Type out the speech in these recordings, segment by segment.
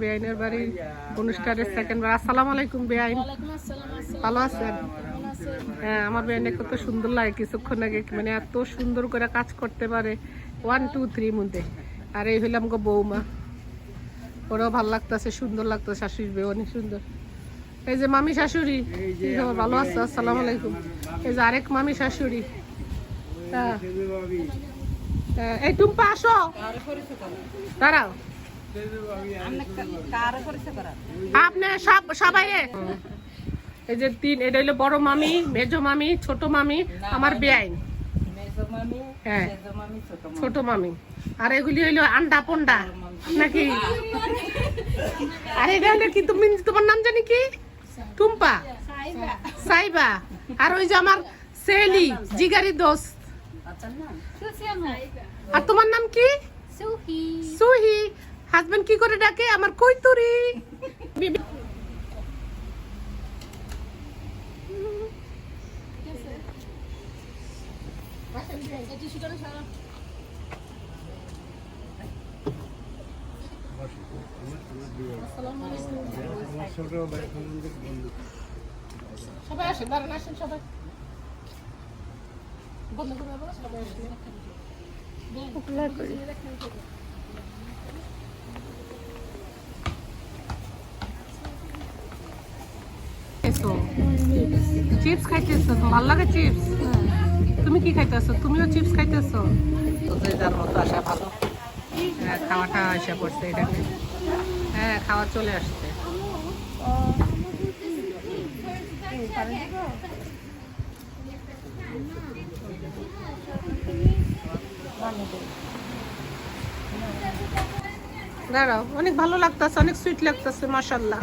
বেআইনের বাড়ির অনুষ্ঠানের সেকেন্ড বার। আসসালামু আলাইকুম বেআইন। ভালো আছেন? হ্যাঁ আমার বেআইনে কত সুন্দর লাগে কিছুক্ষণ আগে। মানে এত সুন্দর করে কাজ করতে পারে। ওয়ান টু থ্রি মধ্যে। আর এই হইলাম গো বৌমা। ওরাও ভালো লাগতেছে সুন্দর লাগতেছে শাশুড়ি বেউ অনেক সুন্দর। এই যে মামি শাশুড়ি? ভালো আছো? আসসালামু আলাইকুম। এই যে আরেক মামি শাশুড়ি। হ্যাঁ। হ্যাঁ, এই টুম্পা আসো। দাঁড়াও। আপনি সব সবাই এই যে তিন এটা হলো বড় মামি মেজো মামি ছোট মামি আমার বেআইন। হ্যাঁ ছোট মামি। আর এগুলি হইল আন্ডা পন্ডা নাকি? আর এটা হলো কি তুমি তোমার নাম জানি কি? টুম্পা। সাইবা। আর ওই যে আমার সেলি জিগারি দোষ আর তোমার নাম কি? সুহি। হাজবেন্ড কি করে ডাকে? আমার কৈতুরি। সবাই আসেন দাঁড়ান আসেন সবাই। বন্ধ করে সবাই আসেন। খাইতেছো চিপস খাইতেছো? ভালো লাগে চিপস তুমি কি খাইতেছো? তুমিও চিপস খাইতেছো? যে যার মতো আসা ভালো। হ্যাঁ, খাওয়াটা আসা পড়ছে এটাকে। হ্যাঁ খাওয়া চলে আসছে। দাঁড়াও অনেক ভালো লাগতেছে অনেক সুইট লাগতেছে মাসাল্লাহ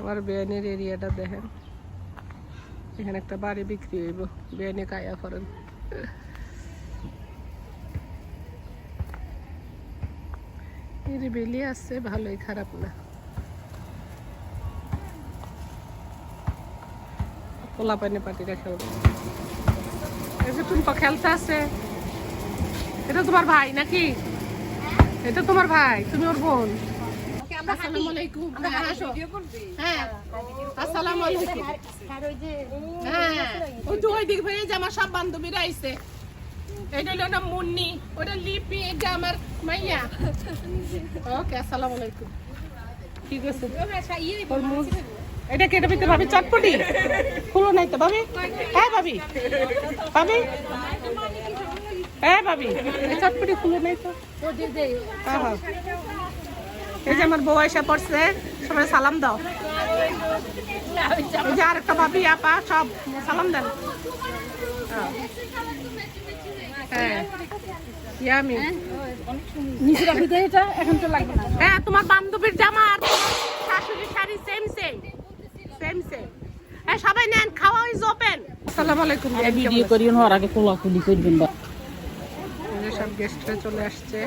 আমার বেয়ানের এরিয়াটা দেখেন। এখানে একটা বাড়ি বিক্রি হইব, বেয়ানে কায়া করেন। এর বেলি আছে, ভালোই খারাপ না। পোলা পানি পাটি রেখে এই যে খেলতে আছে। এটা তোমার ভাই নাকি? এটা তোমার ভাই, তুমি ওর বোন? আসসালামু আলাইকুম। হ্যাঁ, হ্যাঁ আসসালামু আলাইকুম। হ্যাঁ ওই তো ওই দিক ভাই আমার সব বান্ধবীরা আইছে। এটা হলো না মুন্নি ওটা লিপি এটা আমার মাইয়া। ওকে আসসালামু আলাইকুম। ঠিক আছে। এটা কেটে ভাবি চটপটি? খুলো নাই তো ভাবি? হ্যাঁ ভাবি। ভাবি? হ্যাঁ ভাবি। চটপটি খুলো নাই তো। হ্যাঁ হ্যাঁ এই যে আমার বউ এসে পড়ছে, সবাই সালাম দাও। এই যে আরেকটা ভাবি, আপা, সব সালাম দেন। হ্যাঁ হ্যাঁ তোমার বান্ধবীর জামা শাশুড়ির শাড়ি হ্যাঁ সবাই নেন, খাওয়া ইজ ওপেন আসসালামু আলাইকুম ভিডিও করিও আগে করবেন। গেস্টরা চলে আসছে।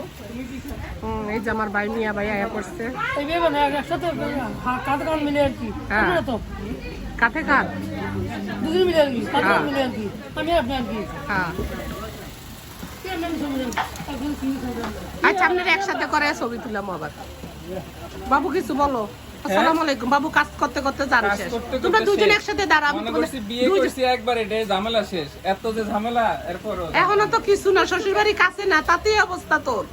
এই যে আমার ভাই মিয়া ভাই আয়া পড়ছে। এইভাবে না একসাথে কাঁধ কাঁধ মিলে আর কি। তো। কাঠে কাঠ দুজন মিলে আর কি হ্যাঁ। মিলে আর কি। আমি হ্যাঁ। আচ্ছা আপনারা একসাথে করে ছবি তুলাম আবার। বাবু কিছু বলো। আসসালামু আলাইকুম। বাবু কাজ করতে করতে জানো শেষ। তোমরা দুজন একসাথে দাঁড়া আমি তোমাদের বিয়ে করছি একবার এটা ঝামেলা শেষ। এত যে ঝামেলা এখনও তো কিছু না শ্বশুর বাড়ি কাছে না তাতেই অবস্থা তোর।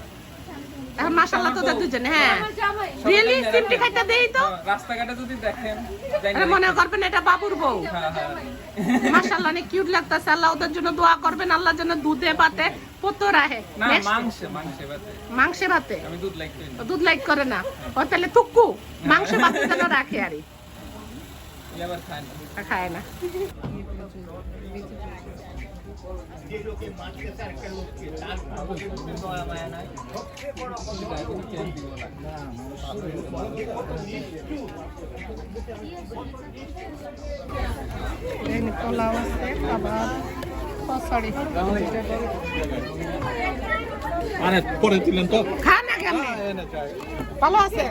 এখন মাশাল্লাহ তোদের দুজন হ্যাঁ। রিয়েলি সিমটি খাইটা দেই তো। রাস্তাঘাটে যদি দেখেন না। মনে করবেন এটা বাবুর বউ। হ্যাঁ, হ্যাঁ। অনেক কিউট লাগতেছে আল্লাহ ওদের জন্য দোয়া করবেন আল্লাহ যেন দুধে পাতে পতো রাহে না মাংসে মাংসে বাতে। মাংসে ভাতে আমি দুধ লাইক করি না। দুধ লাইক করে না। ও তাহলে তুক্কু মাংস ভাতে যেন রাখে আরে ই আবার খায় না। পোলাও আছে খাবার ও মানে পরে দিলেন তো। খান না কেন? ভালো আছেন?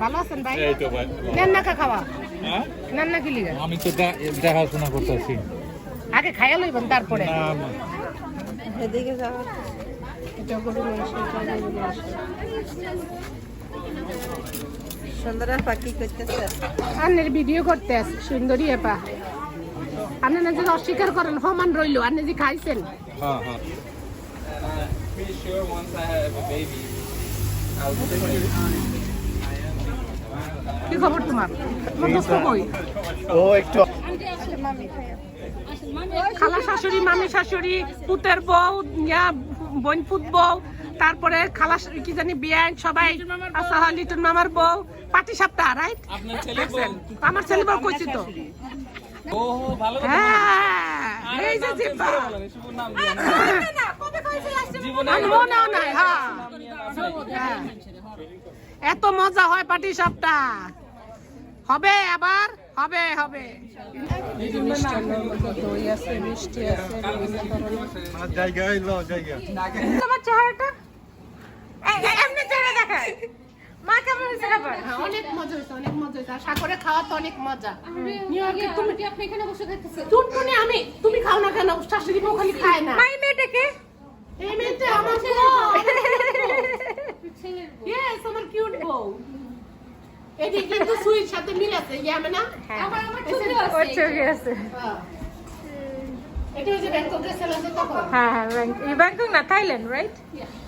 ভালো আছেন ভাই? এই তো ভাই। নেন না খাওয়া। হ্যাঁ? নেন না কি লিগা আমি তো দেখাশোনা করতেছি। আগে খাইয়া লইবেন তারপরে। সুন্দর পাখি করতেছে। আন্নের ভিডিও করতে সুন্দরী এপা। আপনি না যদি অস্বীকার করেন সমান রইল আপনি যে খাইছেন। হ্যাঁ হ্যাঁ। Pretty sure once I have a baby, I'll কি খবর তোমার? তোমার দোস্ত কই? ও একটু খালা শাশুড়ি মামি শাশুড়ি পুতের বউ ইয়া বোন পুত বউ তারপরে খালা কি জানি বিয়ান সবাই আসা হয় লিটন মামার বউ পাটি সাপটা রাইট আপনার ছেলে বল আমার ছেলে বউ কইছি তো। হ্যাঁ এই যে জিব্বা। না। হ্যাঁ। এত মজা হয় পাটি সাপটা। হবে আবার? হবে হবে। তোমার চেহারাটা? এই, এই, এমনি চেহারা দেখায়। মা কেমন হয়েছে খাবার হ্যাঁ, অনেক মজা হয়েছে অনেক মজা হয়েছে। আর সাগরে খাওয়া তো অনেক মজা। নিউ ইয়র্কে তুমি আপনি এখানে বসে খাইতেছেন। টুনটুনি আমি তুমি খাও না কেন? শাশুড়ি বউ খালি খায় না। মাই মেয়েটাকে? এই মেয়েটা আমার ইয়েস আমার কিউট বউ। এটি কিন্তু সুইট সাথে মিল আছে ইয়ামে না? আবার আমার ছবি ওর আছে। আছে। এটা সেল আছে তখন হ্যাঁ হ্যাঁ এই ব্যাংকক না থাইল্যান্ড রাইট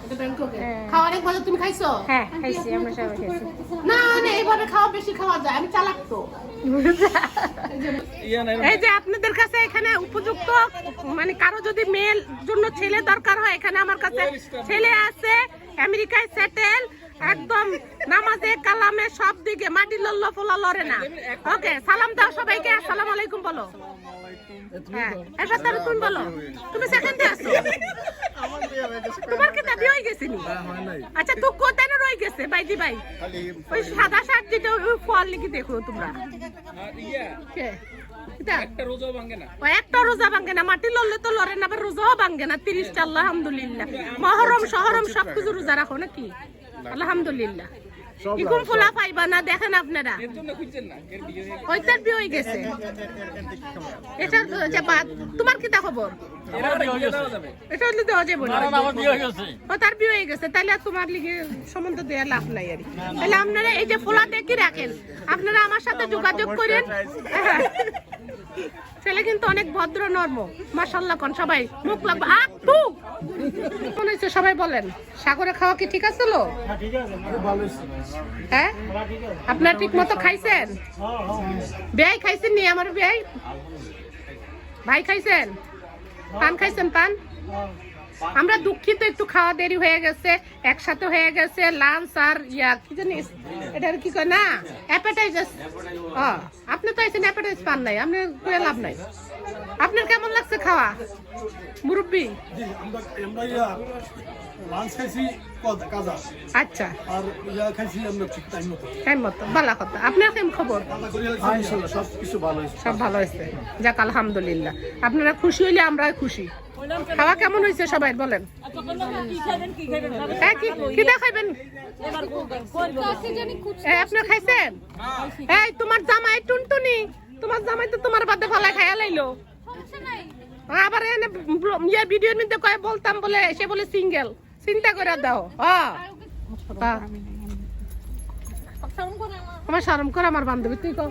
এটা ব্যাংককে। খাওয়া অনেক ভালো তুমি খাইছো? হ্যাঁ খাইছি আমরা সবাই খাইছি। না না এইভাবে খাওয়া বেশি খাওয়া যায় আমি চালাক তো। এই যে আপনাদের কাছে এখানে উপযুক্ত মানে কারও যদি মেয়ের জন্য ছেলে দরকার হয় এখানে আমার কাছে ছেলে আছে আমেরিকায় সেটেল একদম নামাজে কালামে সব দিকে মাটি লল্ল ফোলা লড়ে না। ওকে সালাম দাও সবাইকে আসসালামু আলাইকুম বলো। হ্যাঁ এবার তুমি বলো? তুমি সেকেন্ডে আসো তোমার কি দাবি হয়ে গেছে আচ্ছা তুই কোথায় না রয়ে গেছে? বাইদি ভাই। ওই সাদা দিতে ওই ফল লিখে দেখো তোমরা। এটা একটা রোজাও ভাঙে না। ও একটা রোজা ভাঙ্গে না। মাটি লড়লে তো লড়ে না আবার রোজাও ভাঙ্গে না। তিরিশটা আলহামদুলিল্লাহ। মহরম শহরম সবকিছু রোজা রাখো নাকি? আলহামদুলিল্লাহ। ইকুম ফোলা পাইবা না দেখেন আপনারা। ওইটার বিয়ে হয়ে গেছে। এটা যে বাদ তোমার কি খবর? এরা বিয়ে দেওয়া যাবে। এটা হলে দেওয়া যাবে না। ও তার বিয়ে হয়ে গেছে। তাহলে তোমার লিগে সম্বন্ধ দেওয়ার লাভ নাই আর তাহলে আপনারা এই যে ফোলা দেখি রাখেন। আপনারা আমার সাথে যোগাযোগ করেন। হ্যাঁ। ছেলে কিন্তু অনেক ভদ্র নর্ম। মাশাল্লাহ কন সবাই মুখ লাগবে। মনে হচ্ছে সবাই বলেন সাগরে খাওয়া কি ঠিক আছে লো? হ্যাঁ আপনার ঠিক মতো খাইছেন? বেয়াই খাইছেন নি আমার বেয়াই? ভাই খাইছেন? পান খাইছেন পান? আমরা দুঃখিত একটু খাওয়া দেরি হয়ে গেছে একসাথে হয়ে গেছে লাঞ্চ আর ইয়া কি জানিস এটার কি কয় না অ্যাপেটাইজার ও আপনি তো আইছেন অ্যাপেটাইজ পান নাই আপনি করে লাভ নাই। আপনার কেমন লাগছে খাওয়া? মুরব্বী? আচ্ছা। আর ইয়া খাইছি আমরা ঠিক টাইম মতো। টাইম মতো ভালো কথা। আপনার কেমন খবর? ইনশাল্লাহ সব ভালো সব ভালো হয়েছে। যাক আলহামদুলিল্লাহ। আপনারা খুশি হইলে আমরা খুশি। খাওয়া কেমন হয়েছে সবাই বলেন। হ্যাঁ কি কি এই, আপনার খাইছেন? এই তোমার জামাই টুনটুনি। তোমার জামাই তো তোমার বাদে ফালাই খাইয়া লাইলো। আবার এনে ইয়ে ভিডিওর মধ্যে কয়ে বলতাম বলে সে বলে সিঙ্গেল। চিন্তা করে দাও। আমার শরম করে আমার বান্ধবী তুই কর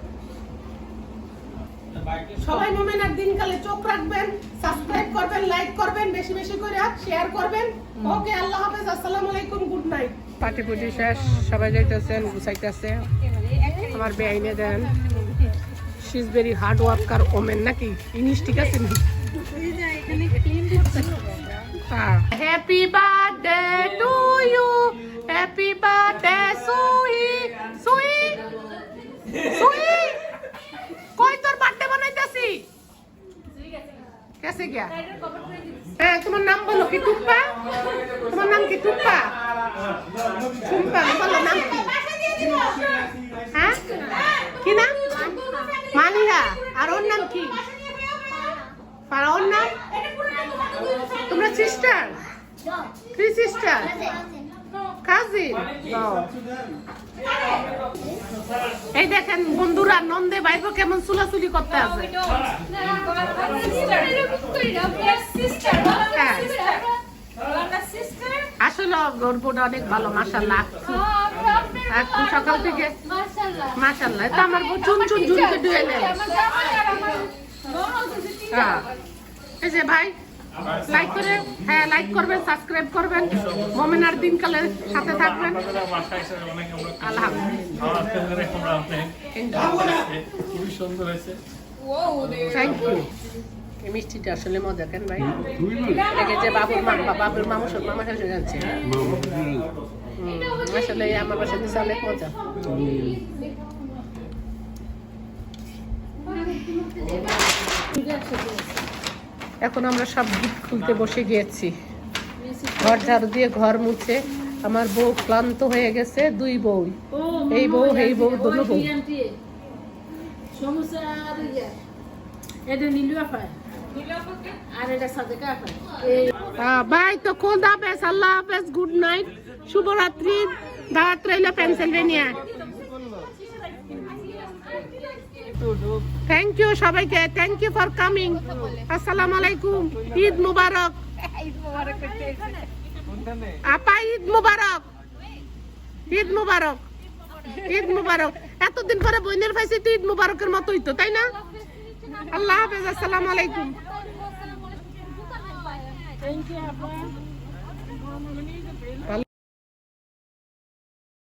সবাই মোমেনার দিনকালে চোখ রাখবেন সাবস্ক্রাইব করবেন লাইক করবেন, বেশি বেশি করে শেয়ার করবেন। ওকে, আল্লাহ হাফেজ, আসসালামু আলাইকুম গুড নাইট পার্টি পুটি শেষ, সবাই যাইতেছেন গুছাইতেছে আমার বেআইনে দেন। She is very hard worker women নাকি? ইংলিশ ঠিক আছে happy birthday to you happy birthday সুই সুই সুই কই তোর বার্থডে বানাইতাছি কেসে গিয়া। হ্যাঁ তোমার নাম বলো কি টুম্পা? তোমার নাম কি টুম্পা? টুম্পা বলো নাম কি? হ্যাঁ? কি নাম? মালিহা। আর ওর নাম কি? ওর নাম? তোমরা সিস্টার থ্রি সিস্টার কাজিন এই দেখেন বন্ধুরা নন্দে বাইব কেমন চুলাচুলি করতে আছে। হ্যাঁ। আসলে গল্পটা অনেক ভালো মাসাল্লাহ একটু সকাল থেকে? মাসাল্লাহ তো আমার চুন চুন ঝুলকে ডুয়ে নেয়। হ্যাঁ। এই যে ভাই লাইক করে হ্যাঁ লাইক করবেন সাবস্ক্রাইব করবেন। মমিনার দিনকালের সাথে থাকবেন। আলহামদুলিল্লাহ। খুবই সুন্দর হয়েছে থ্যাংক ইউ এই মিষ্টিটা আসলে মজা কেন ভাই? আগে যে বাবুর মা বাবুর মামা সব মামা শাশুড়ি জানছে আসলে আমার বাসায় দিচ্ছে অনেক মজা। এখন আমরা সব গিফট খুলতে বসে গিয়েছি। ঘর ঝাড়ু দিয়ে ঘর মুছে আমার বউ ক্লান্ত হয়ে গেছে, দুই বউ। এই বউ এই বউ দুটো বউ। বাই তো খোদা হাফেজ, আল্লাহ হাফেজ গুড নাইট শুভরাত্রি। দাওয়াত রইল পেনসিলভেনিয়া থ্যাংক ইউ সবাইকে থ্যাংক ইউ ফর কামিং আসসালামু আলাইকুম ঈদ মুবারক। আপা ঈদ মুবারক। ঈদ মুবারক। ঈদ মুবারক। এতদিন পরে বইনের পাইছি তো ঈদ মুবারকের মতোই তো তাই না? আল্লাহ হাফেজ আসসালামু আলাইকুম। Thank you, Abba.